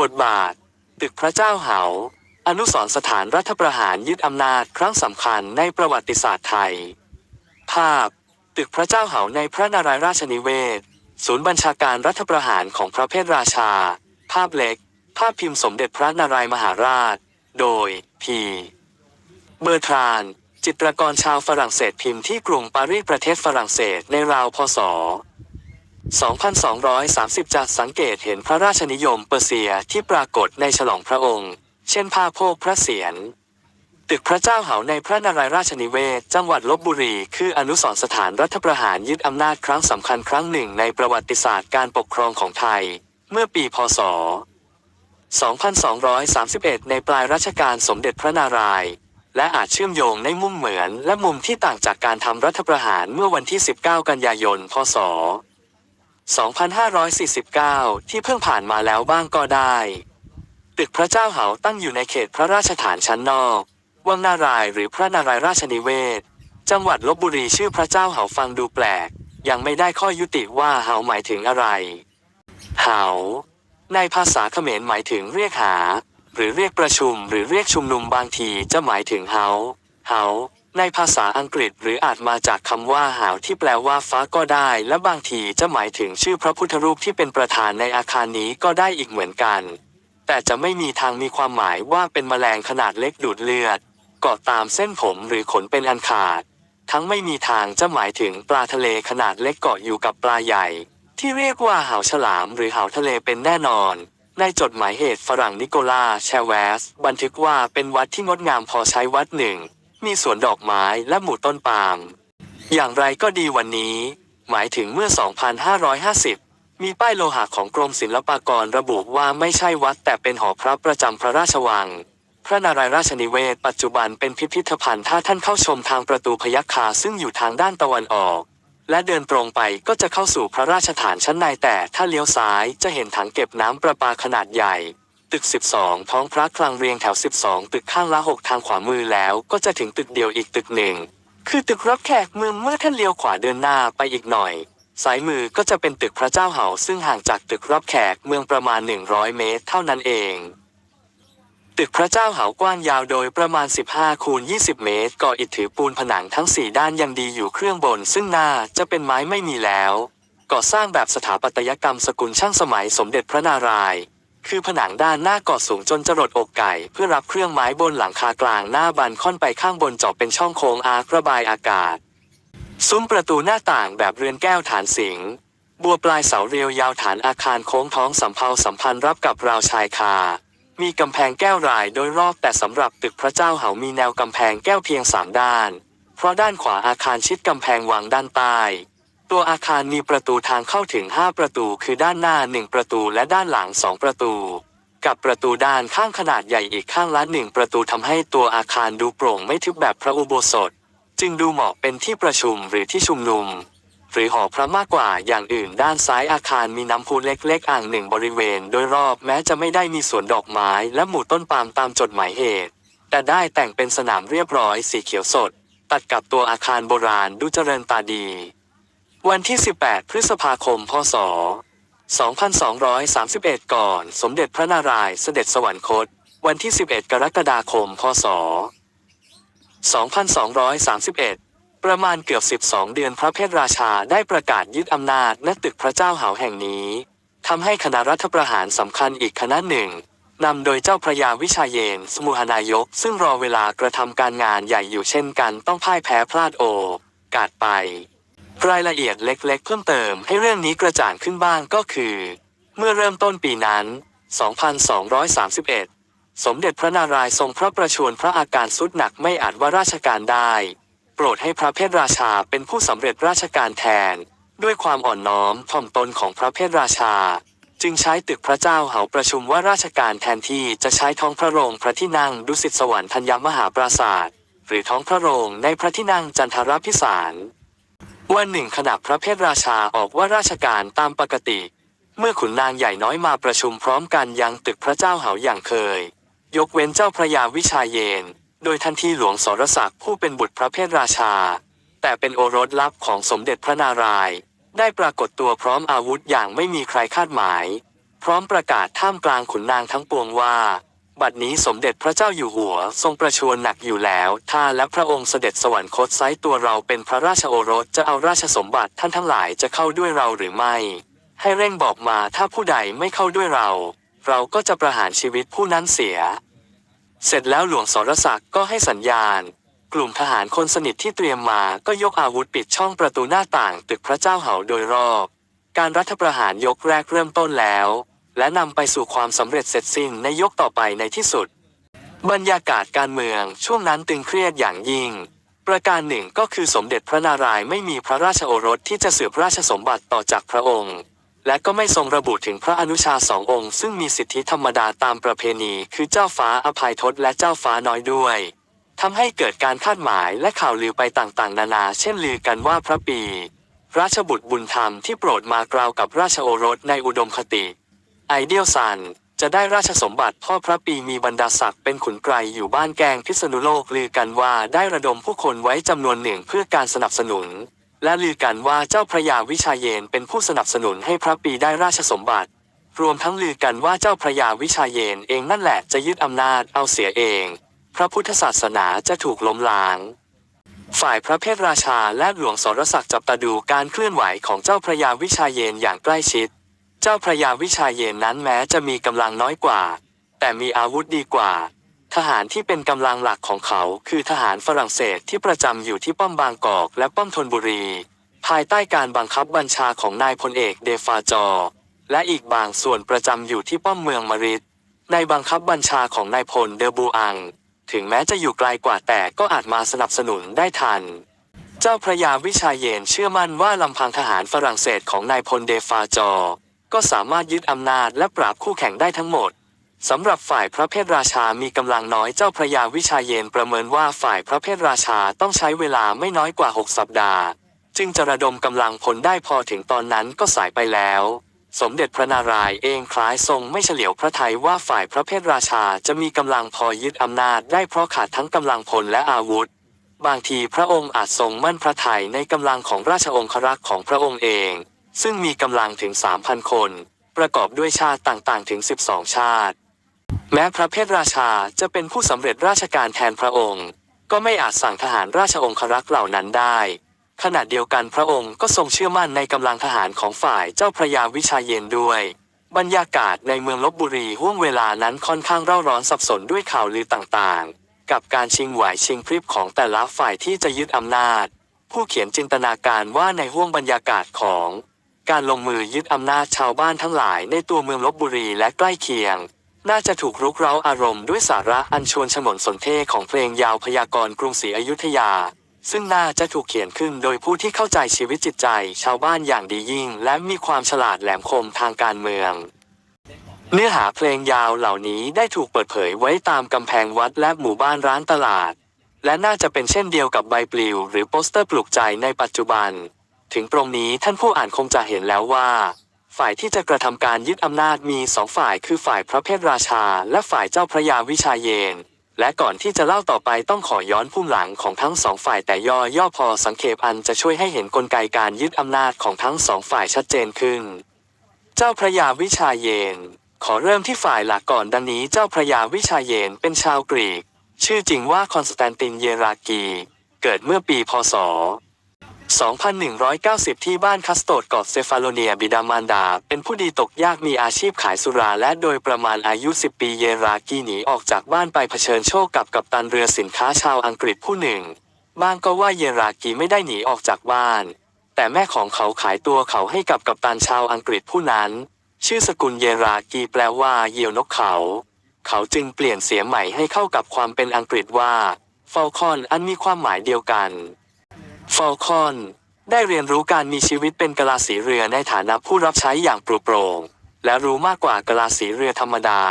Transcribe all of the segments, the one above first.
บทบาท ตึกพระเจ้าเหา อนุสรสถานรัฐประหารยึดอำนาจครั้งสำคัญในประวัติศาสตร์ไทย ภาพ ตึกพระเจ้าเหาในพระนารายราชนิเวศ ศูนย์บัญชาการรัฐประหารของพระเพทราชา ภาพเล็ก ภาพพิมพ์สมเด็จพระนารายมหาราช โดย พี เบอร์ทราน จิตรกรชาวฝรั่งเศสพิมพ์ที่กรุงปารีสประเทศฝรั่งเศสในราวพศ 2230 จะสังเกตเห็นพระราชนิยมเปอร์เซียที่ปรากฏในฉลองพระองค์ เช่นผ้าโพกพระเศียรตึกพระเจ้าเหาในพระนารายราชนิเวศจังหวัดลบบุรี คืออนุสรณสถานรัฐประหารยึดอำนาจครั้งสำคัญครั้งหนึ่งในประวัติศาสตร์การปกครองของไทย เมื่อปีพศ 2231 ในปลายรัชกาลสมเด็จพระนารายณ์และอาจเชื่อมโยงในมุมเหมือนและมุมที่ต่างจากการทำรัฐประหารเมื่อวันที่ 19 กันยายน พศ 2549 ที่เพิ่งผ่านมาแล้วบ้างก็ได้ ตึกพระเจ้าเหาตั้งอยู่ในเขตพระราชฐานชั้นนอก วังนารายหรือพระนารายราชนิเวศ จังหวัดลบบุรีชื่อพระเจ้าเหาฟังดูแปลก ยังไม่ได้ข้อยุติว่าเหาหมายถึงอะไร เหา ในภาษาเขมรหมายถึงเรียกหา หรือเรียกประชุมหรือเรียกชุมนุมบางทีจะหมายถึงเฮา เฮา ในภาษาอังกฤษหรืออาจมาจากคำว่าหาวที่แปลว่าฟ้าก็ได้ และบางทีจะหมายถึงชื่อพระพุทธรูปที่เป็นประธานในอาคารนี้ก็ได้อีกเหมือนกัน แต่จะไม่มีทางมีความหมายว่าเป็นแมลงขนาดเล็กดูดเลือดเกาะตามเส้นผมหรือขนเป็นอันขาด ทั้งไม่มีทางจะหมายถึงปลาทะเลขนาดเล็กเกาะอยู่กับปลาใหญ่ ที่เรียกว่าหาวฉลามหรือหาวทะเลเป็นแน่นอนในจดหมายเหตุฝรั่งนิโคลาแชเวส บันทึกว่าเป็นวัดที่งดงามพอใช้วัดหนึ่ง มีสวนดอกไม้และหมู่ต้นปาล์ม อย่างไรก็ดีวันนี้ หมายถึงเมื่อ 2550 มีป้ายโลหะของกรมศิลปากรระบุว่าไม่ใช่วัดแต่เป็นหอพระประจำพระราชวัง พระนารายณ์ราชนิเวศปัจจุบันเป็นพิพิธภัณฑ์ถ้าท่านเข้าชมทางประตูพยัคฆาซึ่งอยู่ทางด้านตะวันออก และเดินตรงไปก็จะเข้าสู่พระราชฐานชั้นในแต่ถ้าเลี้ยวซ้ายจะเห็นถังเก็บน้ำประปาขนาดใหญ่ ตึก 12 ท้องพระคลังเรียงแถว 12 ตึกข้างละ 6 ทางขวามือแล้วก็จะถึงตึกเดียวอีกตึกหนึ่ง คือตึกรับแขกเมืองเมื่อท่านเลี้ยวขวาเดินหน้าไปอีกหน่อยซ้ายมือก็จะเป็นตึกพระเจ้าเหาซึ่งห่างจากตึกรับแขกเมืองประมาณ 100 เมตร เท่านั้นเอง ตึกพระเจ้าเหากว้างยาวโดยประมาณ 15 คูณ 20 เมตร ก่ออิฐถือปูนผนังทั้ง 4 ด้านยังดีอยู่เครื่องบน ซึ่งหน้าจะเป็นไม้ไม่มีแล้ว ก่อสร้างแบบสถาปัตยกรรมสกุลช่างสมัยสมเด็จพระนารายณ์ คือผนังด้านหน้าก่อสูงจนจรดอกไก่ เพื่อรับเครื่องไม้บนหลังคากลางหน้าบันค่อนไปข้างบนเจาะเป็นช่องโค้งอาร์ระบายอากาศ ซุ้มประตูหน้าต่างแบบเรือนแก้วฐานสิงบัวปลายเสาเรียวยาวฐานอาคารโค้งท้องสำเภาสัมพันธ์รับกับราวชายคา มีกำแพงแก้วรายโดยรอบแต่สำหรับตึกพระเจ้าเหามีแนวกำแพงแก้วเพียงสามด้าน เพราะด้านขวาอาคารชิดกำแพงวังด้านใต้ ตัวอาคารมีประตูทางเข้าถึง 5 ประตูคือด้านหน้า 1 ประตูและด้านหลัง 2 ประตู กับประตูด้านข้างขนาดใหญ่อีกข้างละหนึ่งประตูทำให้ตัวอาคารดูโปร่งไม่ทึบแบบพระอุโบสถ จึงดูเหมาะเป็นที่ประชุมหรือที่ชุมนุม หรือหอพระมากกว่าอย่างอื่นด้านซ้ายอาคารมีน้ำพุเล็กๆ อ่างหนึ่งบริเวณ โดยรอบแม้จะไม่ได้มีสวนดอกไม้และหมู่ต้นปาล์มตามจดหมายเหตุ แต่ได้แต่งเป็นสนามเรียบร้อยสีเขียวสด ตัดกับตัวอาคารโบราณดูเจริญตาดี วันที่ 18 พฤษภาคม พศ 2231 ก่อน สมเด็จพระนารายณ์เสด็จสวรรคต วันที่ 11 กรกฎาคม พศ 2231 ประมาณเกือบ 12 เดือนพระเพทราชาได้ประกาศยึดอำนาจณตึกพระเจ้าหาแห่งนี้ทำให้คณะรัฐประหารสำคัญอีกคณะหนึ่งนำโดยเจ้าพระยาวิชาเยน สมุหนายก ซึ่งรอเวลากระทำการงานใหญ่อยู่เช่นกันต้องพ่ายแพ้พลาดโอกาสไป รายละเอียดเล็กๆ เพิ่มเติมให้เรื่องนี้กระจ่างขึ้นบ้างก็คือ เมื่อเริ่มต้นปีนั้น 2231 สมเด็จพระนารายณ์ทรงพระประชวรพระอาการสุดหนักไม่อาจว่าราชการได้ โปรดให้พระเพทราชาเป็นผู้สำเร็จราชการแทน ด้วยความอ่อนน้อมถ่อมตนของพระเพทราชา จึงใช้ตึกพระเจ้าเหาประชุมว่าราชการแทนที่จะใช้ท้องพระโรงพระที่นั่งดุสิตสวรรค์ธัญมหาปราศาสตร์หรือท้องพระโรงในพระที่นั่งจันทรพิสาร วันหนึ่งขณะพระเพทราชาออกว่าราชการตามปกติ เมื่อขุนนางใหญ่น้อยมาประชุมพร้อมกันยังตึกพระเจ้าเหาอย่างเคย ยกเว้นเจ้าพระยาวิชาเยน โดยทันทีหลวงสรศักดิ์ผู้เป็นบุตรพระเพทราชา แต่เป็นโอรสลับของสมเด็จพระนารายณ์ได้ปรากฏตัวพร้อมอาวุธอย่างไม่มีใครคาดหมาย พร้อมประกาศท่ามกลางขุนนางทั้งปวงว่า บัดนี้สมเด็จพระเจ้าอยู่หัว ทรงประชวรหนักอยู่แล้ว ถ้าและพระองค์เสด็จสวรรคตไซตัวเราเป็นพระราชโอรสจะเอาราชสมบัติท่านทั้งหลายจะเข้าด้วยเราหรือไม่ ให้เร่งบอกมาถ้าผู้ใดไม่เข้าด้วยเรา เราก็จะประหารชีวิตผู้นั้นเสีย เสร็จแล้วหลวงสรศักดิ์ก็ให้สัญญาณ กลุ่มทหารคนสนิทที่เตรียมมาก็ยกอาวุธปิดช่องประตูหน้าต่างตึกพระเจ้าเหาโดยรอบ การรัฐประหารยกแรกเริ่มต้นแล้ว และนำไปสู่ความสำเร็จเสร็จสิ้นในยกต่อไปในที่สุด บรรยากาศการเมืองช่วงนั้นตึงเครียดอย่างยิ่ง ประการหนึ่งก็คือสมเด็จพระนารายณ์ไม่มีพระราชโอรสที่จะสืบราชสมบัติต่อจากพระองค์ และก็ไม่ทรงระบุถึงพระอนุชาสององค์ ซึ่งมีสิทธิธรรมดาตามประเพณี คือเจ้าฟ้าอภัยทศและเจ้าฟ้าน้อยด้วยทำให้เกิดการคาดหมายและข่าวลือไปต่างๆ นานา เช่นลือกันว่าพระปี ราชบุตรบุญธรรมที่โปรดมากล่าวกับราชโอรสในอุดมคติ ไอเดียลซันจะได้ราชสมบัติพ่อพระปีมีบรรดาศักดิ์เป็นขุนไกรอยู่บ้านแกงพิษณุโลกลือกันว่าได้ระดมผู้คนไว้จำนวนหนึ่งเพื่อการสนับสนุน และลือกันว่าเจ้าพระยาวิชาเยนเป็นผู้สนับสนุนให้พระปีได้ราชสมบัติ รวมทั้งลือกันว่าเจ้าพระยาวิชาเยนเองนั่นแหละจะยึดอำนาจเอาเสียเอง พระพุทธศาสนาจะถูกล้มล้าง ฝ่ายพระเพทราชาและหลวงสรศักดิ์จับตาดูการเคลื่อนไหวของเจ้าพระยาวิชาเยนอย่างใกล้ชิด เจ้าพระยาวิชาเยนนั้นแม้จะมีกำลังน้อยกว่า แต่มีอาวุธดีกว่า ทหารที่เป็นกำลังหลักของเขา คือทหารฝรั่งเศสที่ประจำอยู่ที่ป้อมบางกอกและป้อมธนบุรี ภายใต้การบังคับบัญชาของนายพลเอกเดฟาจอ และอีกบางส่วนประจำอยู่ที่ป้อมเมืองมาริดในบังคับบัญชาของนายพลเดอบูอัง ถึงแม้จะอยู่ไกลกว่าแต่ก็อาจมาสนับสนุนได้ทันเจ้าพระยาวิชาเยนเชื่อมั่นว่าลำพังทหารฝรั่งเศสของนายพลเดฟาจอ ก็สามารถยึดอำนาจและปราบคู่แข่งได้ทั้งหมดสำหรับฝ่ายพระเพทราชามีกำลังน้อยเจ้าพระยาวิชาเยนประเมินว่าฝ่ายพระเพทราชาต้องใช้เวลาไม่น้อยกว่า 6 สัปดาห์ จึงจะระดมกำลังพลได้พอถึงตอนนั้นก็สายไปแล้ว สมเด็จพระนารายณ์เองคล้ายทรงไม่เฉลียวพระทัยว่าฝ่ายพระเพทราชาจะมีกำลังพอยึดอำนาจได้เพราะขาดทั้งกำลังพลและอาวุธ บางทีพระองค์อาจทรงมั่นพระทัยในกำลังของราชองครักษ์ของพระองค์เอง ซึ่งมีกำลังถึง 3,000 คน ประกอบด้วยชาติต่างๆ ถึง 12 ชาติ แม้พระเพทราชาจะเป็นผู้สำเร็จราชการแทนพระองค์ ก็ไม่อาจสั่งทหารราชองครักษ์เหล่านั้นได้ ขณะเดียวกันพระองค์ก็ทรงเชื่อมั่นในกำลังทหารของฝ่ายเจ้าพระยาวิชาเยนด้วย บรรยากาศในเมืองลบบุรีห่วงเวลานั้นค่อนข้างเร่าร้อนสับสนด้วยข่าวลือต่างๆ กับการชิงไหวชิงพริบของแต่ละฝ่ายที่จะยึดอำนาจ ผู้เขียนจินตนาการว่าในห่วงบรรยากาศของ การลงมือยึดอำนาจชาวบ้านทั้งหลายในตัวเมืองลบบุรีและใกล้เคียง น่าจะถูกรุกเร้าอารมณ์ด้วยสาระอันชวนฉงนสนเท่ของเพลงยาวพยากรณ์กรุงศรีอยุธยา ซึ่งน่าจะถูกเขียนขึ้นโดยผู้ที่เข้าใจชีวิตจิตใจ ชาวบ้านอย่างดียิ่ง และมีความฉลาดแหลมคมทางการเมือง เนื้อหาเพลงยาวเหล่านี้ได้ถูกเปิดเผยไว้ตามกำแพงวัดและหมู่บ้านร้านตลาด และน่าจะเป็นเช่นเดียวกับใบปลิว หรือโปสเตอร์ปลุกใจในปัจจุบัน ถึงตรงนี้ท่านผู้อ่านคงจะเห็นแล้วว่า ฝ่ายที่จะกระทำการยึดอำนาจมีสองฝ่ายคือฝ่ายพระเพทราชา และฝ่ายเจ้าพระยาวิชาเยน และก่อนที่จะเล่าต่อไปต้องขอย้อนพุ่มหลังของทั้งสองฝ่ายแต่ย่อย่อพอสังเขปอันจะช่วยให้เห็นกลไกการยึดอำนาจของทั้งสองฝ่ายชัดเจนขึ้น เจ้าพระยาวิชาเยน ขอเริ่มที่ฝ่ายหลักก่อนดังนี้เจ้าพระยาวิชาเยนเป็นชาวกรีก ชื่อจริงว่าคอนสแตนตินเยรากี เกิดเมื่อปีพศ 2190 ที่บ้านคัสโตดเกาะเซฟาโลเนียบิดามารดา เป็นผู้ดีตกยากมีอาชีพขายสุราและโดยประมาณอายุ 10 ปีเยรากีหนีออกจากบ้านไปเผชิญโชคกับกัปตันเรือสินค้าชาวอังกฤษผู้หนึ่งบางก็ว่าเยรากีไม่ได้หนีออกจากบ้าน แต่แม่ของเขาขายตัวเขาให้กับกัปตันชาวอังกฤษผู้นั้น ชื่อสกุลเยรากีแปลว่าเหยี่ยวนกเขา เขาจึงเปลี่ยนเสียใหม่ให้เข้ากับความเป็นอังกฤษว่าฟอลคอนอันมีความหมายเดียวกัน ฟอลคอน ได้เรียนรู้การมีชีวิตเป็นกะลาสีเรือในฐานะผู้รับใช้อย่างปลุกโปร่งและรู้มากกว่ากะลาสีเรือธรรมดา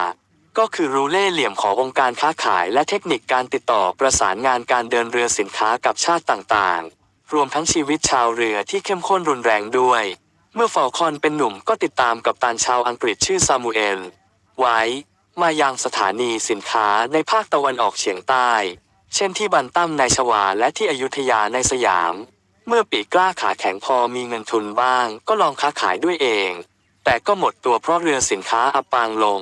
ก็คือรู้เล่ห์เหลี่ยมขององค์การค้าขายและเทคนิคการติดต่อประสานงานการเดินเรือสินค้ากับชาติต่างๆ รวมทั้งชีวิตชาวเรือที่เข้มข้นรุนแรงด้วย เมื่อฟอลคอนเป็นหนุ่มก็ติดตามกับตันชาวอังกฤษชื่อซามูเอล ไว้ มายังสถานีสินค้าในภาคตะวันออกเฉียงใต้ เช่นที่บันตั้มในชวาและที่อยุธยาในสยาม เมื่อปีกล้าขาแข็งพอมีเงินทุนบ้าง ก็ลองค้าขายด้วยเอง แต่ก็หมดตัวเพราะเรือสินค้าอับปางลง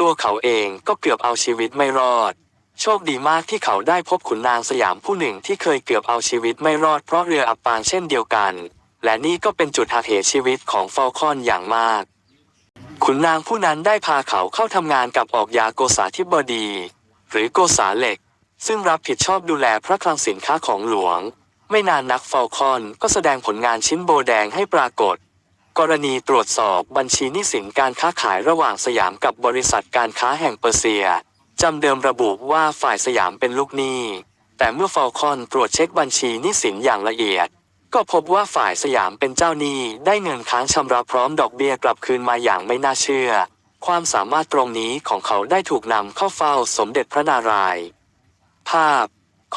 ตัวเขาเองก็เกือบเอาชีวิตไม่รอด โชคดีมากที่เขาได้พบขุนนางสยามผู้หนึ่งที่เคยเกือบเอาชีวิตไม่รอดเพราะเรืออับปางเช่นเดียวกัน และนี่ก็เป็นจุดหักเหชีวิตของฟอลคอนอย่างมากขุนนางผู้นั้นได้พาเขาเข้าทำงานกับออกยาโกษาธิบดี หรือโกษาเหล็ก ซึ่งรับผิดชอบดูแลพระคลังสินค้าของหลวง ไม่นานนักฟอลคอนก็แสดงผลงานชิ้นโบแดงให้ปรากฏ กรณีตรวจสอบบัญชีหนี้สินการค้าขายระหว่างสยามกับบริษัทการค้าแห่งเปอร์เซียจำเดิมระบุว่าฝ่ายสยามเป็นลูกหนี้แต่เมื่อฟอลคอนตรวจเช็คบัญชีหนี้สินอย่างละเอียด ก็พบว่าฝ่ายสยามเป็นเจ้าหนี้ได้เงินค้างชำระพร้อมดอกเบี้ยกลับคืนมาอย่างไม่น่าเชื่อ ความสามารถตรงนี้ของเขาได้ถูกนำเข้าเฝ้าสมเด็จพระนารายณ์ ภาพ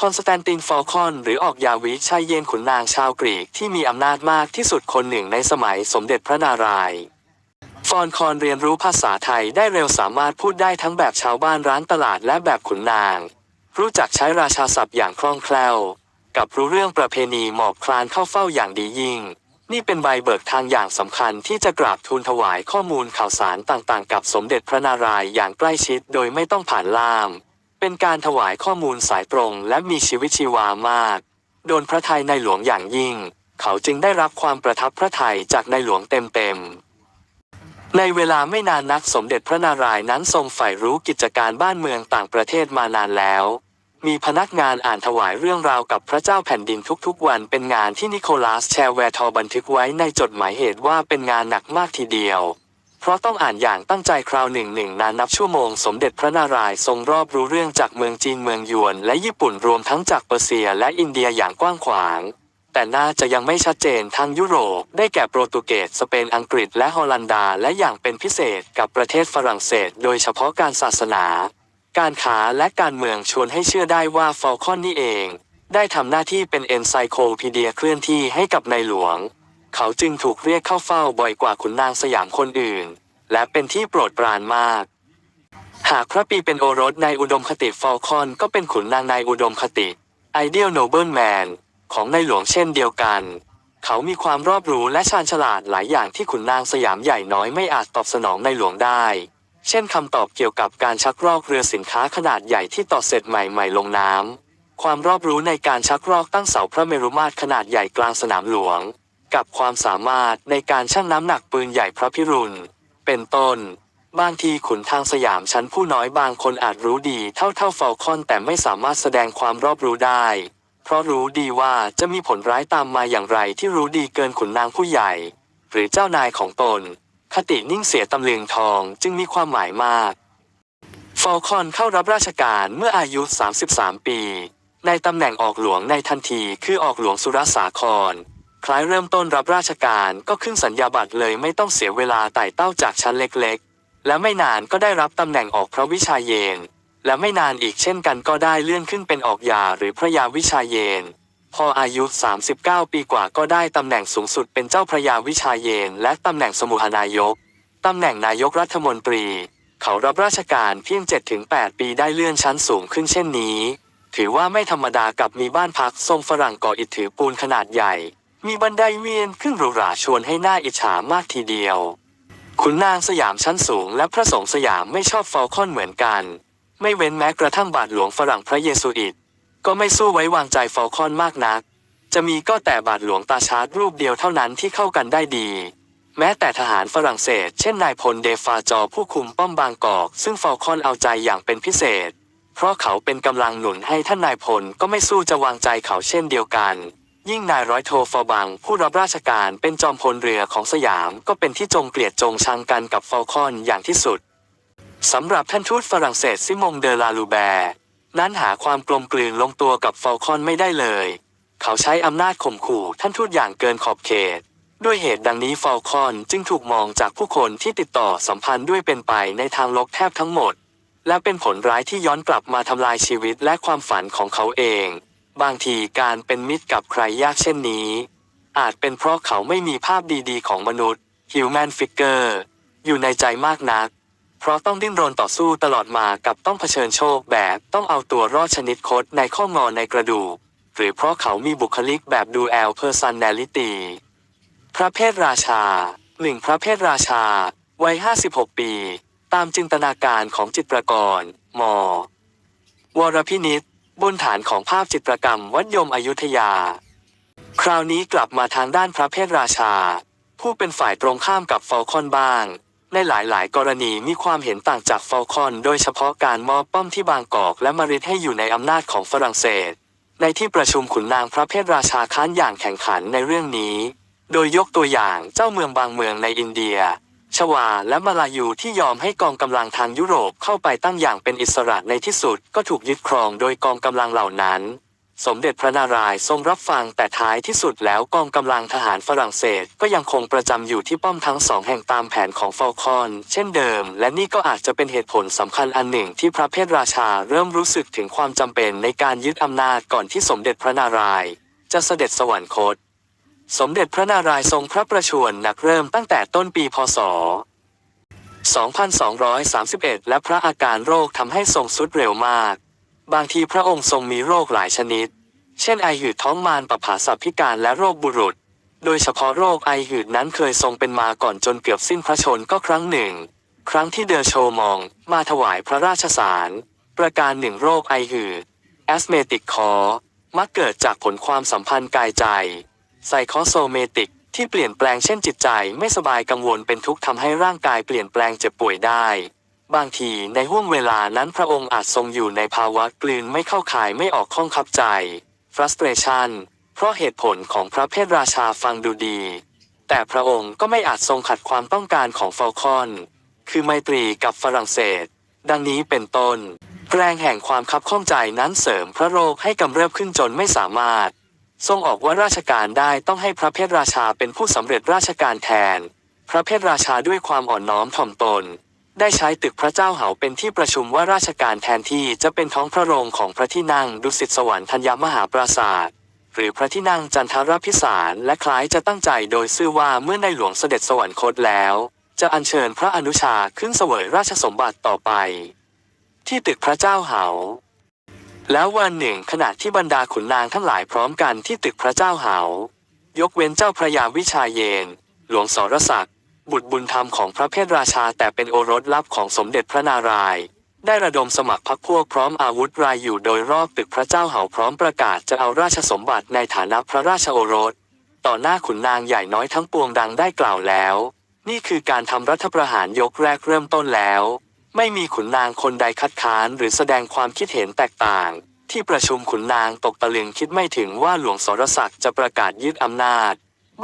คอนสแตนตินฟอลคอนหรือออกยาวิชายเยนขุนนางชาวกรีกที่มีอำนาจมากที่สุดคนหนึ่งในสมัยสมเด็จพระนารายณ์ฟอนคอนเรียนรู้ภาษาไทยได้เร็วสามารถพูดได้ทั้งแบบชาวบ้านร้านตลาดและแบบขุนนาง รู้จักใช้ราชาศัพท์อย่างคล่องแคล่ว กับรู้เรื่องประเพณีหมอบคลานเข้าเฝ้าอย่างดียิ่ง นี่เป็นใบเบิกทางอย่างสำคัญที่จะกราบทูลถวายข้อมูลข่าวสารต่างๆ กับสมเด็จพระนารายณ์อย่างใกล้ชิดโดยไม่ต้องผ่านล่าม เป็นการถวายข้อมูลสายตรงและมีชีวิตชีวามาก โดนพระทัยในหลวงอย่างยิ่ง เขาจึงได้รับความประทับพระทัยจากในหลวงเต็มๆ ในเวลาไม่นานนักสมเด็จพระนารายณ์นั้นทรงใฝ่รู้กิจการบ้านเมืองต่างประเทศมานานแล้ว มีพนักงานอ่านถวายเรื่องราวกับพระเจ้าแผ่นดินทุกๆวันเป็นงานที่นิโคลัสแชร์แวร์ทอบันทึกไว้ในจดหมายเหตุว่าเป็นงานหนักมากทีเดียว เพราะต้องอ่านอย่างตั้งใจคราวหนึ่งหนึ่งนานนับชั่วโมงสมเด็จพระนารายณ์ทรงรอบรู้เรื่องจากเมืองจีนเมืองยวน และญี่ปุ่นรวมทั้งจากเปอร์เซียและอินเดียอย่างกว้างขวาง แต่น่าจะยังไม่ชัดเจนทางยุโรป ได้แก่โปรตุเกสสเปนอังกฤษและฮอลันดา และอย่างเป็นพิเศษกับประเทศฝรั่งเศส โดยเฉพาะการศาสนา การค้าและการเมืองชวนให้เชื่อได้ว่าฟอลคอนนี่เอง ได้ทำหน้าที่เป็นเอนไซโคลพีเดียเคลื่อนที่ให้กับในหลวง เขาจึงถูกเรียกเข้าเฝ้าบ่อยกว่าขุนนางสยามคนอื่น และเป็นที่โปรดปรานมาก หากพระปีเป็นโอรสในอุดมคติฟอลคอนก็เป็นขุนนางในอุดมคติไอเดียลโนเบิลแมนของในหลวงเช่นเดียวกัน เขามีความรอบรู้และชาญฉลาดหลายอย่างที่ขุนนางสยามใหญ่น้อยไม่อาจตอบสนองในหลวงได้ เช่นคำตอบเกี่ยวกับการชักรอกเรือสินค้าขนาดใหญ่ที่ต่อเสร็จใหม่ๆลงน้ำความรอบรู้ในการชักรอกตั้งเสาพระเมรุมาตรขนาดใหญ่กลางสนามหลวง กับความสามารถในการชั่งน้ำหนักปืนใหญ่พระพิรุณ เป็นต้น บางทีขุนทางสยามชั้นผู้น้อยบางคนอาจรู้ดีเท่าเท่าฟอลคอนแต่ไม่สามารถแสดงความรอบรู้ได้ เพราะรู้ดีว่าจะมีผลร้ายตามมาอย่างไรที่รู้ดีเกินขุนนางผู้ใหญ่ หรือเจ้านายของตน คตินิ่งเสียตำลึงทองจึงมีความหมายมากฟอลคอนเข้ารับราชการเมื่ออายุ 33 ปี ในตำแหน่งออกหลวงในทันทีคือออกหลวงสุรสาคร คล้ายเริ่มต้นรับราชการก็ขึ้นสัญญาบัตรเลยไม่ต้องเสียเวลาไต่เต้าจากชั้นเล็กๆ และไม่นานก็ได้รับตำแหน่งออกพระวิชาเยน และไม่นานอีกเช่นกันก็ได้เลื่อนขึ้นเป็นออกยาหรือพระยาวิชาเยน พออายุ 39 ปีกว่าก็ได้ตำแหน่งสูงสุดเป็นเจ้าพระยาวิชาเยน และตำแหน่งสมุหนายกตำแหน่งนายกรัฐมนตรี เขารับราชการเพียง 7-8 ปีได้เลื่อนชั้นสูงขึ้นเช่นนี้ ถือว่าไม่ธรรมดากับมีบ้านพักทรงฝรั่งก่ออิฐถือปูนขนาดใหญ่ มีบันไดเวียนขึ้นหรูหราชวนให้หน้าอิจฉามากทีเดียวขุนนางสยามชั้นสูงและพระสงฆ์สยามไม่ชอบฟอลคอนเหมือนกัน ไม่เว้นแม้กระทั่งบาทหลวงฝรั่งพระเยซูอิต ก็ไม่สู้ไว้วางใจฟอลคอนมากนัก จะมีก็แต่บาทหลวงตาชาร์ดรูปเดียวเท่านั้นที่เข้ากันได้ดี แม้แต่ทหารฝรั่งเศส เช่นนายพลเดฟาจอผู้คุมป้อมบางกอก ซึ่งฟอลคอนเอาใจอย่างเป็นพิเศษ เพราะเขาเป็นกำลังหนุนให้ท่านนายพลก็ไม่สู้จะวางใจเขาเช่นเดียวกัน ยิ่งนายร้อยโทฟอบัง ผู้รับราชการเป็นจอมพลเรือของสยามก็เป็นที่จงเกลียดจงชังกันกับฟอลคอนอย่างที่สุดสำหรับท่านทูตฝรั่งเศสซิมงเดลาลูแบร์นั้นหาความกลมกลืนลงตัวกับฟอลคอนไม่ได้เลย เขาใช้อำนาจข่มขู่ท่านทูตอย่างเกินขอบเขต ด้วยเหตุดังนี้ฟอลคอนจึงถูกมองจากผู้คนที่ติดต่อสัมพันธ์ด้วยเป็นไปในทางลบแทบทั้งหมด และเป็นผลร้ายที่ย้อนกลับมาทำลายชีวิตและความฝันของเขาเอง บางทีการเป็นมิตรกับใครยากเช่นนี้ อาจเป็นเพราะเขาไม่มีภาพดีๆ ของมนุษย์ human figure อยู่ในใจมากนัก เพราะต้องดิ้นรนต่อสู้ตลอดมากับต้องเผชิญโชคแบบต้องเอาตัวรอดชนิดคดในข้องอในกระดูก หรือเพราะเขามีบุคลิกแบบดูแอล personality พระเพทราชาหนึ่งพระเพทราชา วัย 56 ปี ตามจินตนาการของจิตรกรมวรพินิษ บนฐานของภาพจิตรกรรมวัดยมอยุธยา คราวนี้กลับมาทางด้านพระเพทราชา ผู้เป็นฝ่ายตรงข้ามกับฟอลคอนบ้าง ในหลายๆ กรณีมีความเห็นต่างจากฟอลคอน โดยเฉพาะการมอบป้อมที่บางกอกและมาริดให้อยู่ในอำนาจของฝรั่งเศส ในที่ประชุมขุนนางพระเพทราชาค้านอย่างแข่งขันในเรื่องนี้ โดยยกตัวอย่างเจ้าเมืองบางเมืองในอินเดีย ชวาและมาลายูที่ยอมให้กองกำลังทางยุโรปเข้าไปตั้งอย่างเป็นอิสระในที่สุดก็ถูกยึดครองโดยกองกำลังเหล่านั้น สมเด็จพระนารายณ์ทรงรับฟังแต่ท้ายที่สุดแล้วกองกำลังทหารฝรั่งเศส ก็ยังคงประจำอยู่ที่ป้อมทั้งสองแห่งตามแผนของฟอลคอน เช่นเดิม และนี่ก็อาจจะเป็นเหตุผลสำคัญอันหนึ่งที่พระเพทราชาเริ่มรู้สึกถึงความจำเป็นในการยึดอำนาจก่อนที่สมเด็จพระนารายณ์จะเสด็จสวรรคต สมเด็จพระนารายณ์ทรงพระประชวรหนักเริ่มตั้งแต่ต้นปีพศ 2231 และพระอาการโรคทำให้ทรงสุดเร็วมาก บางทีพระองค์ทรงมีโรคหลายชนิด เช่นไอหืดท้องมารปภาสัพพิการและโรคบุรุษ โดยเฉพาะโรคไอหืดนั้นเคยทรงเป็นมาก่อนจนเกือบสิ้นพระชนก็ครั้งหนึ่ง ครั้งที่เดอโชมอง มาถวายพระราชสาร ประการหนึ่งโรคไอหืดแอสเมติกคอมักเกิดจากผลความสัมพันธ์กายใจ ไซคอโซเมติกที่เปลี่ยนแปลงเช่นจิตใจไม่สบายกังวลเป็นทุกข์ทำให้ร่างกายเปลี่ยนแปลงเจ็บป่วยได้ บางทีในห่วงเวลานั้นพระองค์อาจทรงอยู่ในภาวะกลืนไม่เข้าข่ายไม่ออกข้องคับใจ frustration เพราะเหตุผลของพระเพทราชาฟังดูดี แต่พระองค์ก็ไม่อาจทรงขัดความต้องการของฟอลคอน คือไมตรีกับฝรั่งเศส ดังนี้เป็นต้น แรงแห่งความคับข้องใจนั้นเสริมพระโรคให้กำเริบขึ้นจนไม่สามารถ ทรงออกว่าราชการได้ต้องให้พระเพทราชาเป็นผู้สำเร็จราชการแทน พระเพทราชาด้วยความอ่อนน้อมถ่อมตน ได้ใช้ตึกพระเจ้าเหาเป็นที่ประชุมว่าราชการแทนที่จะเป็นท้องพระโรงของพระที่นั่งดุสิตสวรรค์ธัญมหาปราศาสตร์หรือพระที่นั่งจันทรพิสารและคล้ายจะตั้งใจโดยซื่อว่าเมื่อในหลวงเสด็จสวรรคตแล้ว จะอัญเชิญพระอนุชาขึ้นเสวยราชสมบัติต่อไป ที่ตึกพระเจ้าเหา แล้ววันหนึ่งขณะที่บรรดาขุนนางทั้งหลายพร้อมกันที่ตึกพระเจ้าหาวยกเว้นเจ้าพระยาวิชาเยน หลวงสรศักดิ์บุตรบุญธรรมของพระเพทราชาแต่เป็นโอรสลับของสมเด็จพระนารายณ์ได้ระดมสมัครพรรคพวกพร้อมอาวุธรายอยู่โดยรอบตึกพระเจ้าเหาพร้อมประกาศจะเอาราชสมบัติในฐานะพระราชโอรส ต่อหน้าขุนนางใหญ่น้อยทั้งปวงดังได้กล่าวแล้ว นี่คือการทำรัฐประหารยกแรกเริ่มต้นแล้ว ไม่มีขุนนางคนใดคัดค้านหรือแสดงความคิดเห็นแตกต่าง ที่ประชุมขุนนางตกตะลึงคิดไม่ถึงว่าหลวงสรศักดิ์จะประกาศยึดอำนาจ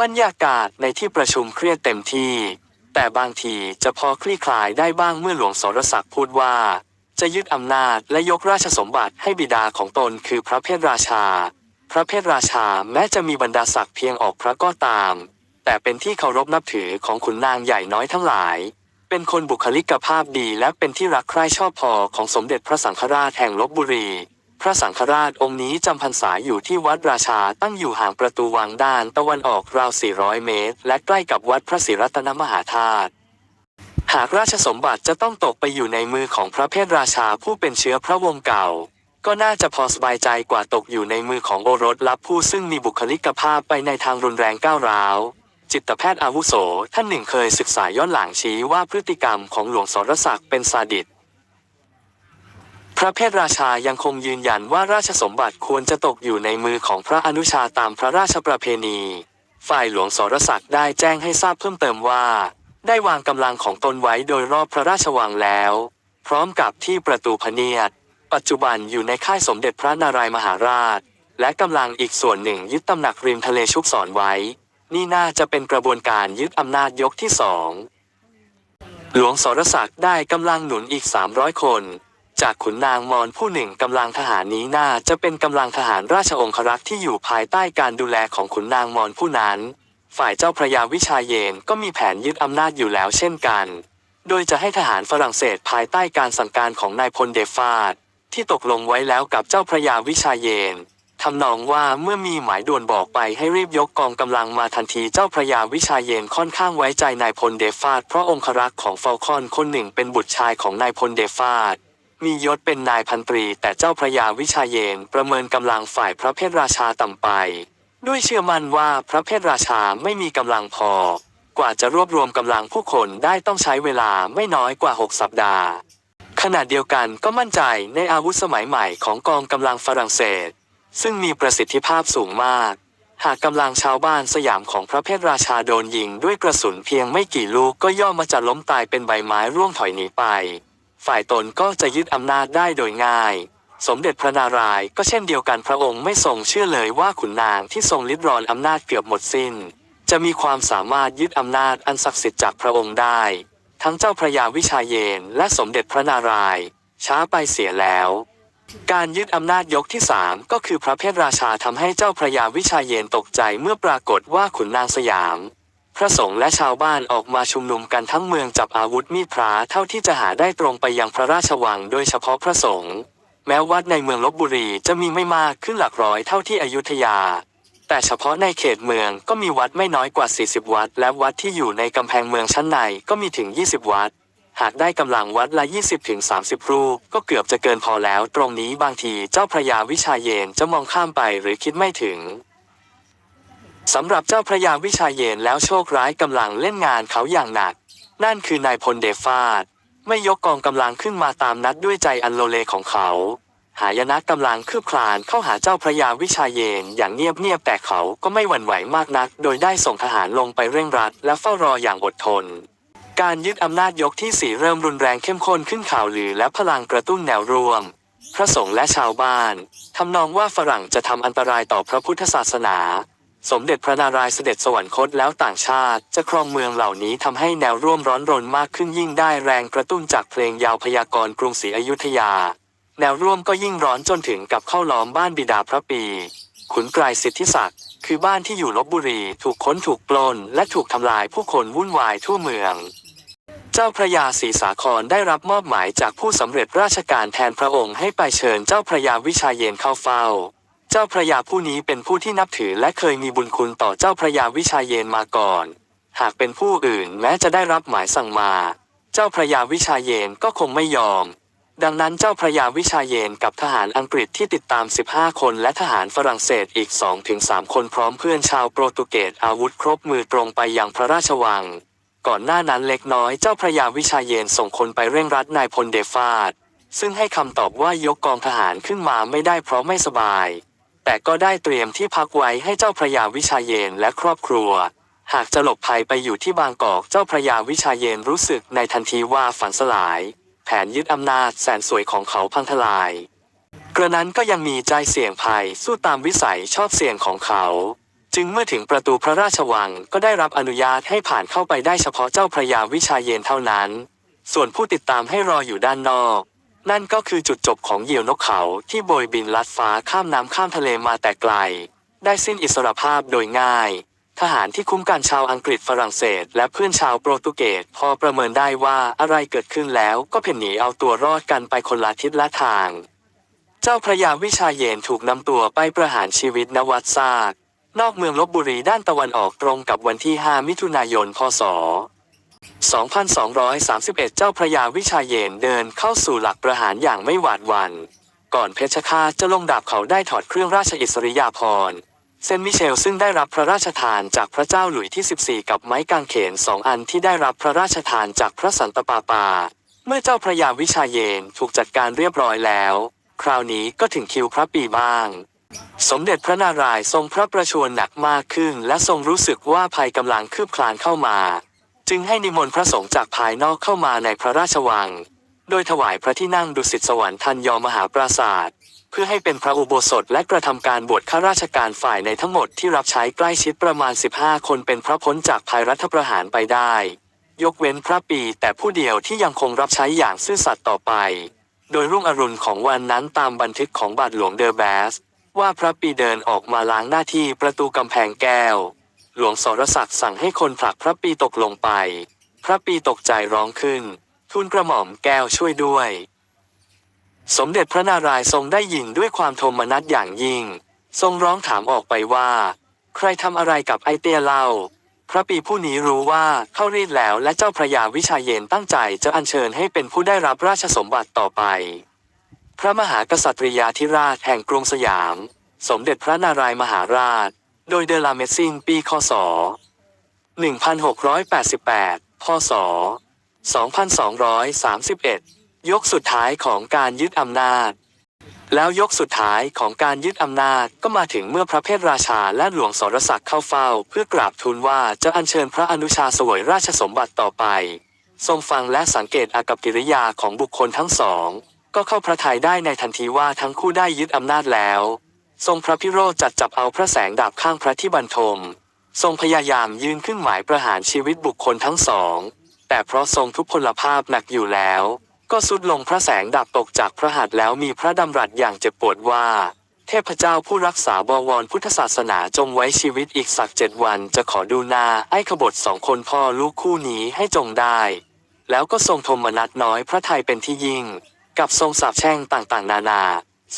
บรรยากาศในที่ประชุมเครียดเต็มที่ แต่บางทีจะพอคลี่คลายได้บ้างเมื่อหลวงสรศักดิ์พูดว่า จะยึดอำนาจและยกราชสมบัติให้บิดาของตนคือพระเพทราชา พระเพทราชาแม้จะมีบรรดาศักดิ์เพียงออกพระก็ตาม แต่เป็นที่เคารพนับถือของขุนนางใหญ่น้อยทั้งหลาย เป็นคนบุคลิกภาพดีและเป็นที่รักใคร่ชอบพอของสมเด็จพระสังฆราชแห่งลบบุรี พระสังฆราชองค์นี้จำพรรษาอยู่ที่วัดราชาตั้งอยู่ห่างประตูวังด้านตะวันออกราว 400 เมตร และใกล้กับวัดพระศรีรัตนมหาธาตุหากราชสมบัติจะต้องตกไปอยู่ในมือของพระเพทราชาผู้เป็นเชื้อพระวงศ์เก่า ก็น่าจะพอสบายใจกว่าตกอยู่ในมือของโอรสลับผู้ซึ่งมีบุคลิกภาพไปในทางรุนแรงก้าวร้าว จิตแพทย์อาวุโสท่านหนึ่งเคยศึกษาย้อนหลังชี้ว่าพฤติกรรมของหลวงสรศักดิ์เป็นซาดิสพระเพทราชายังคงยืนยันว่าราชสมบัติควรจะตกอยู่ในมือของพระอนุชาตามพระราชประเพณี ฝ่ายหลวงสรศักดิ์ได้แจ้งให้ทราบเพิ่มเติมว่า ได้วางกำลังของตนไว้โดยรอบพระราชวังแล้ว พร้อมกับที่ประตูพเนียด ปัจจุบันอยู่ในค่ายสมเด็จพระนารายมหาราช และกำลังอีกส่วนหนึ่งยึดตำหนักริมทะเลชุกสอนไว้ นี่น่าจะเป็นกระบวนการยึดอำนาจยกที่สองหลวงสรศักดิ์ได้กำลังหนุนอีก 300 คน จากขุนนางมอนผู้หนึ่งกำลังทหารนี้น่าจะเป็นกำลังทหารราชองครักษ์ที่อยู่ภายใต้การดูแลของขุนนางมอนผู้นั้น ฝ่ายเจ้าพระยาวิชาเยนก็มีแผนยึดอำนาจอยู่แล้วเช่นกัน โดยจะให้ทหารฝรั่งเศสภายใต้การสั่งการของนายพลเดฟาดที่ตกลงไว้แล้วกับเจ้าพระยาวิชาเยน ทำนองว่าเมื่อมีหมายด่วนบอกไปให้รีบยกกองกำลังมาทันทีเจ้าพระยาวิชาเยนค่อนข้างไว้ใจนายพลเดฟาดเพราะองครักษ์ของฟอลคอนคนหนึ่งเป็นบุตรชายของนายพลเดฟาดมียศเป็นนายพันตรี แต่เจ้าพระยาวิชาเยนประเมินกำลังฝ่ายพระเพทราชาต่ำไป ด้วยเชื่อมั่นว่าพระเพทราชาไม่มีกำลังพอ กว่าจะรวบรวมกำลังผู้คนได้ต้องใช้เวลาไม่น้อยกว่า 6 สัปดาห์ ขณะเดียวกันก็มั่นใจในอาวุธสมัยใหม่ของกองกำลังฝรั่งเศส ซึ่งมีประสิทธิภาพสูงมาก หากกำลังชาวบ้านสยามของพระเพทราชาโดนยิงด้วยกระสุนเพียงไม่กี่ลูกก็ย่อมมาจะล้มตายเป็นใบไม้ร่วงถอยหนีไป ฝ่ายตนก็จะยึดอำนาจได้โดยง่าย สมเด็จพระนารายณ์ก็เช่นเดียวกันพระองค์ไม่ทรงเชื่อเลยว่าขุนนางที่ทรงลิดรอนอำนาจเกือบหมดสิ้น จะมีความสามารถยึดอำนาจอันศักดิ์สิทธิ์จากพระองค์ได้ ทั้งเจ้าพระยาวิชาเยนและสมเด็จพระนารายณ์ช้าไปเสียแล้ว การยึดอำนาจยกที่สามก็คือพระเพทราชาทำให้เจ้าพระยาวิชาเยนตกใจเมื่อปรากฏว่าขุนนางสยาม พระสงฆ์และชาวบ้านออกมาชุมนุมกันทั้งเมืองจับอาวุธมีดพระเท่าที่จะหาได้ตรงไปยังพระราชวังโดยเฉพาะพระสงฆ์แม้วัดในเมืองลบบุรีจะมีไม่มากขึ้นหลักร้อยเท่าที่อยุธยา แต่เฉพาะในเขตเมืองก็มีวัดไม่น้อยกว่า 40 วัด และวัดที่อยู่ในกำแพงเมืองชั้นในก็มีถึง 20 วัด หากได้กำลังวัดละ 20ถึง30 รูป ก็เกือบจะเกินพอแล้ว ตรงนี้บางทีเจ้าพระยาวิชาเยนจะมองข้ามไปหรือคิดไม่ถึงสำหรับเจ้าพระยาวิชาเยนแล้วโชคร้ายกำลังเล่นงานเขาอย่างหนัก นั่นคือนายพลเดฟาด ไม่ยกกองกำลังขึ้นมาตามนัดด้วยใจอันโลเลของเขา หายนะกำลังคืบคลานเข้าหาเจ้าพระยาวิชาเยนอย่างเงียบๆแต่เขาก็ไม่หวั่นไหวมากนัก โดยได้ส่งทหารลงไปเร่งรัดและเฝ้ารออย่างอดทน การยึดอำนาจยกที่สี่เริ่มรุนแรงเข้มข้นขึ้นข่าวลือและพลังกระตุ้นแนวร่วม พระสงฆ์และชาวบ้านทำนองว่าฝรั่งจะทำอันตรายต่อพระพุทธศาสนา สมเด็จพระนารายณ์เสด็จสวรรคตแล้วต่างชาติจะครองเมืองเหล่านี้ทำให้แนวร่วมร้อนรนมากขึ้นยิ่งได้แรงกระตุ้นจากเพลงยาวพยากรณ์กรุงศรีอยุธยา แนวร่วมก็ยิ่งร้อนจนถึงกับเข้าล้อมบ้านบิดาพระปี ขุนไกรสิทธิศักดิ์คือบ้านที่อยู่ลบบุรีถูกค้นถูกปล้น และถูกทำลายผู้คนวุ่นวายทั่วเมือง จ้าพระยาศรีสาครได้รับมอบหมายจากผู้สำเร็จราชการแทนพระองค์ให้ไปเชิญเจ้าพระยาวิชาเยนเข้าเฝ้า เจ้าพระยาผู้นี้เป็นผู้ที่นับถือและเคยมีบุญคุณต่อเจ้าพระยาวิชาเยนมาก่อน หากเป็นผู้อื่นแม้จะได้รับหมายสั่งมา เจ้าพระยาวิชาเยนก็คงไม่ยอม ดังนั้นเจ้าพระยาวิชาเยนกับทหารอังกฤษที่ติดตาม 15 คนและทหารฝรั่งเศสอีก 2-3 คนพร้อมเพื่อนชาวโปรตุเกสอาวุธครบมือตรงไปยังพระราชวัง ก่อนหน้านั้นเล็กน้อยเจ้าพระยาวิชาเยนส่งคนไปเร่งรัดนายพลเดฟาด ซึ่งให้คำตอบว่ายกกองทหารขึ้นมาไม่ได้เพราะไม่สบาย แต่ก็ได้เตรียมที่พักไว้ให้เจ้าพระยาวิชาเยนและครอบครัว หากจะหลบภัยไปอยู่ที่บางกอกเจ้าพระยาวิชาเยนรู้สึกในทันทีว่าฝันสลาย แผนยึดอำนาจแสนสวยของเขาพังทลาย กระนั้นก็ยังมีใจเสี่ยงภัยสู้ตามวิสัยชอบเสี่ยงของเขา จึงเมื่อถึงประตูพระราชวังก็ได้รับอนุญาตให้ผ่านเข้าไปได้เฉพาะเจ้าพระยาวิชาเยนเท่านั้น ส่วนผู้ติดตามให้รออยู่ด้านนอก นั่นก็คือจุดจบของเหยี่ยวนกเขาที่โบยบินลัดฟ้าข้ามน้ำข้ามทะเลมาแต่ไกล ได้สิ้นอิสรภาพโดยง่าย ทหารที่คุ้มกันชาวอังกฤษฝรั่งเศส และเพื่อนชาวโปรตุเกสพอประเมินได้ว่าอะไรเกิดขึ้นแล้วก็เพ่นหนีเอาตัวรอดกันไปคนละทิศละทาง เจ้าพระยาวิชาเยนถูกนำตัวไปประหารชีวิตณวัดซาก นอกเมืองลบบุรีด้านตะวันออกตรงกับวันที่ 5 มิถุนายน พศ 2231 เจ้าพระยาวิชาเยนเดินเข้าสู่หลักประหารอย่างไม่หวาดหวัน่น ก่อนเพชฌฆาตจะลงดาบเขาได้ถอดเครื่องราชอิสริยาภรณ์เซนต์มิเชลซึ่งได้รับพระราชทานจากพระเจ้าหลุยที่ 14 กับไม้กางเขนสองอันที่ได้รับพระราชทานจากพระสันตะปาปา เมื่อเจ้าพระยาวิชาเยนถูกจัดการเรียบร้อยแล้ว คราวนี้ก็ถึงคิวพระปีบ้าง สมเด็จพระนารายณ์ทรงพระประชวรหนักมากขึ้น และทรงรู้สึกว่าภัยกำลังคืบคลานเข้ามา จึงให้นิมนต์พระสงฆ์จากภายนอกเข้ามาในพระราชวัง โดยถวายพระที่นั่งดุสิตสวรรค์ทันยอมหาปราศาสตร์เพื่อให้เป็นพระอุโบสถและกระทำการบวชข้าราชการฝ่ายในทั้งหมดที่รับใช้ใกล้ชิดประมาณ 15 คนเป็นพระพ้นจากภัยรัฐประหารไปได้ ยกเว้นพระปีแต่ผู้เดียวที่ยังคงรับใช้อย่างซื่อสัตย์ต่อไป โดยรุ่งอรุณของวันนั้นตามบันทึกของบาทหลวงเดอแบส ว่าพระปีเดินออกมาล้างหน้าที่ประตูกำแพงแก้ว หลวงสรศักดิ์สั่งให้คนผลักพระปีตกลงไป พระปีตกใจร้องขึ้น ทูลกระหม่อมแก้วช่วยด้วย สมเด็จพระนารายณ์ทรงได้ยินด้วยความโทมนัสอย่างยิ่ง ทรงร้องถามออกไปว่า ใครทำอะไรกับไอเตี้ยเล่า พระปีผู้นี้รู้ว่าเข้ารีดแล้วและเจ้าพระยาวิชาเยนตั้งใจจะอัญเชิญให้เป็นผู้ได้รับราชสมบัติต่อไป พระมหากษัตริยาธิราชแห่งกรุงสยาม สมเด็จพระนารายมหาราช โดยเดลาเมซินปีคศ 1688 พศ 2231 ยกสุดท้ายของการยึดอำนาจ แล้วยกสุดท้ายของการยึดอำนาจก็มาถึงเมื่อพระเพทราชาและหลวงสรศักดิ์เข้าเฝ้า เพื่อกราบทูลว่าจะอัญเชิญพระอนุชาสวยราชสมบัติต่อไป ทรงฟังและสังเกตอากับกิริยาของบุคคลทั้งสอง ก็เข้าพระทัยได้ในทันทีว่าทั้งคู่ได้ยึดอำนาจแล้ว ทรงพระพิโรธจัดจับเอาพระแสงดาบข้างพระที่บรรทม ทรงพยายามยืนขึ้นหมายประหารชีวิตบุคคลทั้งสอง แต่เพราะทรงทุพพลภาพหนักอยู่แล้ว ก็สุดลงพระแสงดาบตกจากพระหัตถ์แล้วมีพระดำรัสอย่างเจ็บปวดว่า เทพเจ้าผู้รักษาบวรพุทธศาสนาจงไว้ชีวิตอีกสักเจ็ดวันจะขอดูนาไอ้ขบฏสองคนพ่อลูกคู่นี้ให้จงได้ แล้วก็ทรงทมนัสน้อยพระทัยเป็นที่ยิ่ง กับทรงสาปแช่งต่างๆ นานา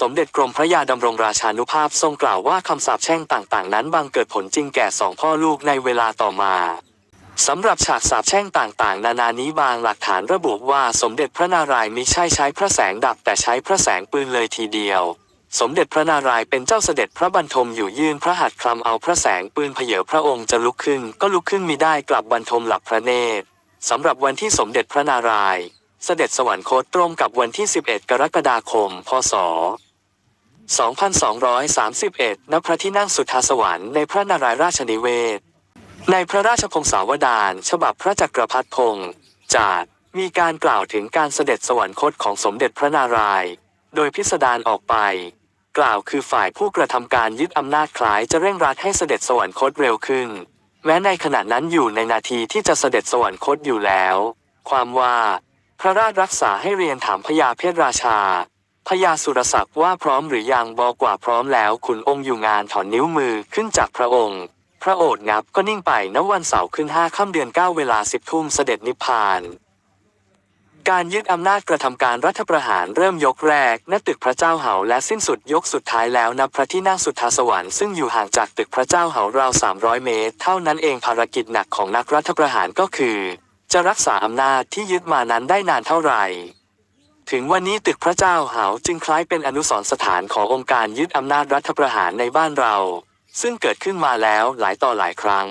สมเด็จกรมพระยาดำรงราชานุภาพทรงกล่าวว่าคำสาปแช่งต่างๆ นั้นบังเกิดผลจริงแก่สองพ่อลูกในเวลาต่อมาสำหรับฉากสาปแช่งต่างๆ นานานี้บางหลักฐานระบุว่าสมเด็จพระนารายณ์มิใช่ใช้พระแสงดับแต่ใช้พระแสงปืนเลยทีเดียว สมเด็จพระนารายณ์เป็นเจ้าเสด็จพระบรรทมอยู่ยื่นพระหัตถ์คลำเอาพระแสงปืนเผยพระองค์จะลุกขึ้น ก็ลุกขึ้นมิได้กลับบรรทมหลับพระเนตรสำหรับวันที่สมเด็จพระนารายณ์ เสด็จสวรรคตตรงกับวันที่ 11 กรกฎาคม พศ 2231 ณ พระที่นั่งสุทธาสวรรค์ในพระนารายราชนิเวศ ในพระราชพงศาวดารฉบับพระจักรพรรดิพงศ์จาดมีการกล่าวถึงการเสด็จสวรรคตของสมเด็จพระนารายณ์โดยพิสดารออกไป กล่าวคือฝ่ายผู้กระทำการยึดอำนาจคล้ายจะเร่งรัดให้เสด็จสวรรคตเร็วขึ้น แม้ในขณะนั้นอยู่ในนาทีที่จะเสด็จสวรรคตอยู่แล้ว ความว่า พระราชรักษาให้เรียนถามพญาเพศราชา พญาสุรศักดิ์ว่าพร้อมหรือยังบอกว่าพร้อมแล้วขุนองค์อยู่งานถอนนิ้วมือขึ้นจากพระองค์ พระโอษฐ์งับก็นิ่งไปณวันเสาร์ขึ้นห้าค่ำเดือนเก้าเวลาสิบทุ่มเสด็จนิพพานการยึดอำนาจกระทำการรัฐประหารเริ่มยกแรกณตึกพระเจ้าเหาและสิ้นสุดยกสุดท้ายแล้วณพระที่นั่งสุทธาสวรรค์ซึ่งอยู่ห่างจากตึกพระเจ้าเหาราว 300 เมตร เท่านั้นเองภารกิจหนักของนักรัฐประหารก็คือ จะรักษาอำนาจที่ยึดมานั้นได้นานเท่าไหร่ ถึงวันนี้ตึกพระเจ้าหาวจึงคล้ายเป็นอนุสรสถานขององค์การยึดอำนาจรัฐประหารในบ้านเรา ซึ่งเกิดขึ้นมาแล้วหลายต่อหลายครั้ง